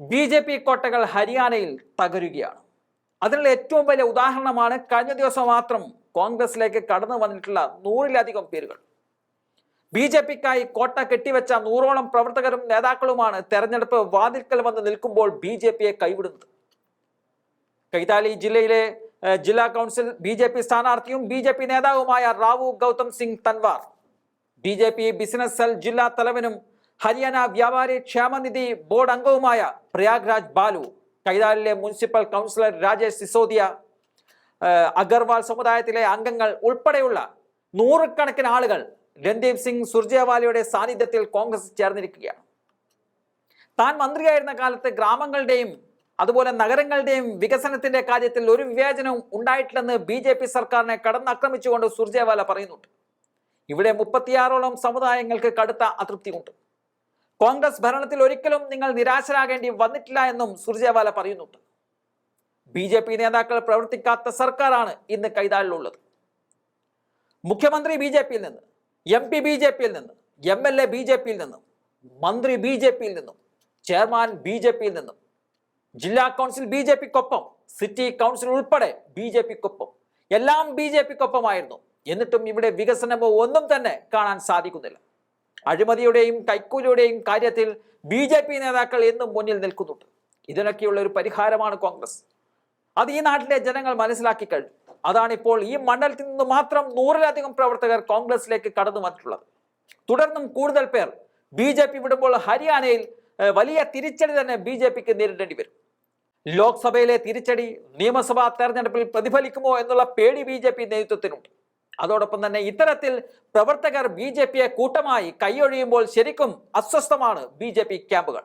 B J P കോട്ടകൾ ഹരിയാനയിൽ തകരുകയാണ്. അതിനുള്ള ഏറ്റവും വലിയ ഉദാഹരണമാണ് കഴിഞ്ഞ ദിവസം മാത്രം കോൺഗ്രസിലേക്ക് കടന്നു വന്നിട്ടുള്ള നൂറിലധികം പേരുകൾ. ബി ജെ പിക്കായി കോട്ട കെട്ടിവെച്ച നൂറോളം പ്രവർത്തകരും നേതാക്കളുമാണ് തെരഞ്ഞെടുപ്പ് വാതിൽക്കൽ വന്ന് നിൽക്കുമ്പോൾ ബി ജെ പിയെ കൈവിടുന്നത്. കൈതാലി ജില്ലയിലെ ജില്ലാ കൗൺസിൽ ബി ജെ പി സ്ഥാനാർത്ഥിയും ബി ജെ പി നേതാവുമായ Rao Gautam Singh Tanwar B J P business cell ജില്ലാ തലവനും ഹരിയാന വ്യാപാരി ക്ഷേമനിധി ബോർഡ് അംഗവുമായ പ്രയാഗ്രാജ് ബാലു കൈതാലിലെ മുനിസിപ്പൽ കൗൺസിലർ രാജേഷ് സിസോദിയ അഗർവാൾ സമുദായത്തിലെ അംഗങ്ങൾ ഉൾപ്പെടെയുള്ള നൂറുകണക്കിന് ആളുകൾ രൺദീപ് സിംഗ് സുർജേവാലയുടെ സാന്നിധ്യത്തിൽ കോൺഗ്രസ് ചേർന്നിരിക്കുകയാണ്. താൻ മന്ത്രിയായിരുന്ന കാലത്ത് ഗ്രാമങ്ങളുടെയും അതുപോലെ നഗരങ്ങളുടെയും വികസനത്തിന്റെ കാര്യത്തിൽ ഒരു വിവേചനവും ഉണ്ടായിട്ടില്ലെന്ന് ബി ജെ പി സർക്കാരിനെ കടന്നാക്രമിച്ചുകൊണ്ട് സുർജേവാല പറയുന്നുണ്ട്. ഇവിടെ മുപ്പത്തിയാറോളം സമുദായങ്ങൾക്ക് കടുത്ത അതൃപ്തിയുണ്ട്. കോൺഗ്രസ് ഭരണത്തിൽ ഒരിക്കലും നിങ്ങൾ നിരാശരാകേണ്ടി വന്നിട്ടില്ല എന്നും സുർജേവാല പറയുന്നുണ്ട്. ബി ജെ പി നേതാക്കൾ പ്രവർത്തിക്കാത്ത സർക്കാരാണ് ഇന്ന് കൈതാളിലുള്ളത്. മുഖ്യമന്ത്രി ബി ജെ പിയിൽ നിന്ന് എം പി ബി ജെ പിയിൽ നിന്ന് M L A B J പിയിൽ നിന്നും മന്ത്രി ബി ജെ പിയിൽ നിന്നും ചെയർമാൻ ബി ജെ പിയിൽ നിന്നും ജില്ലാ കൗൺസിൽ ബി ജെ പിക്കൊപ്പം സിറ്റി കൗൺസിൽ ഉൾപ്പെടെ ബി ജെ പിക്കൊപ്പം എല്ലാം ബി ജെ പിക്കൊപ്പമായിരുന്നു. എന്നിട്ടും ഇവിടെ വികസനമോ ഒന്നും തന്നെ കാണാൻ സാധിക്കുന്നില്ല. അഴിമതിയുടെയും കൈക്കൂലിയുടെയും കാര്യത്തിൽ ബി ജെ പി നേതാക്കൾ എന്നും മുന്നിൽ നിൽക്കുന്നുണ്ട്. ഇതിനൊക്കെയുള്ള ഒരു പരിഹാരമാണ് കോൺഗ്രസ്. അത് ഈ നാട്ടിലെ ജനങ്ങൾ മനസ്സിലാക്കി കഴിഞ്ഞു. അതാണ് ഇപ്പോൾ ഈ മണ്ഡലത്തിൽ നിന്ന് മാത്രം നൂറിലധികം പ്രവർത്തകർ കോൺഗ്രസിലേക്ക് കടന്നു വന്നിട്ടുള്ളത്. തുടർന്നും കൂടുതൽ പേർ ബി ജെ പി വിടുമ്പോൾ ഹരിയാനയിൽ വലിയ തിരിച്ചടി തന്നെ ബി ജെ പിക്ക് നേരിടേണ്ടി വരും. ലോക്സഭയിലെ തിരിച്ചടി നിയമസഭാ തെരഞ്ഞെടുപ്പിൽ പ്രതിഫലിക്കുമോ എന്നുള്ള പേടി ബി ജെ പി നേതൃത്വത്തിനുണ്ട്. അതോടൊപ്പം തന്നെ ഇത്തരത്തിൽ പ്രവർത്തകർ ബി ജെ പിയെ കൂട്ടമായി കൈയൊഴിയുമ്പോൾ ശരിക്കും അസ്വസ്ഥമാണ് ബി ജെ പി ക്യാമ്പുകൾ.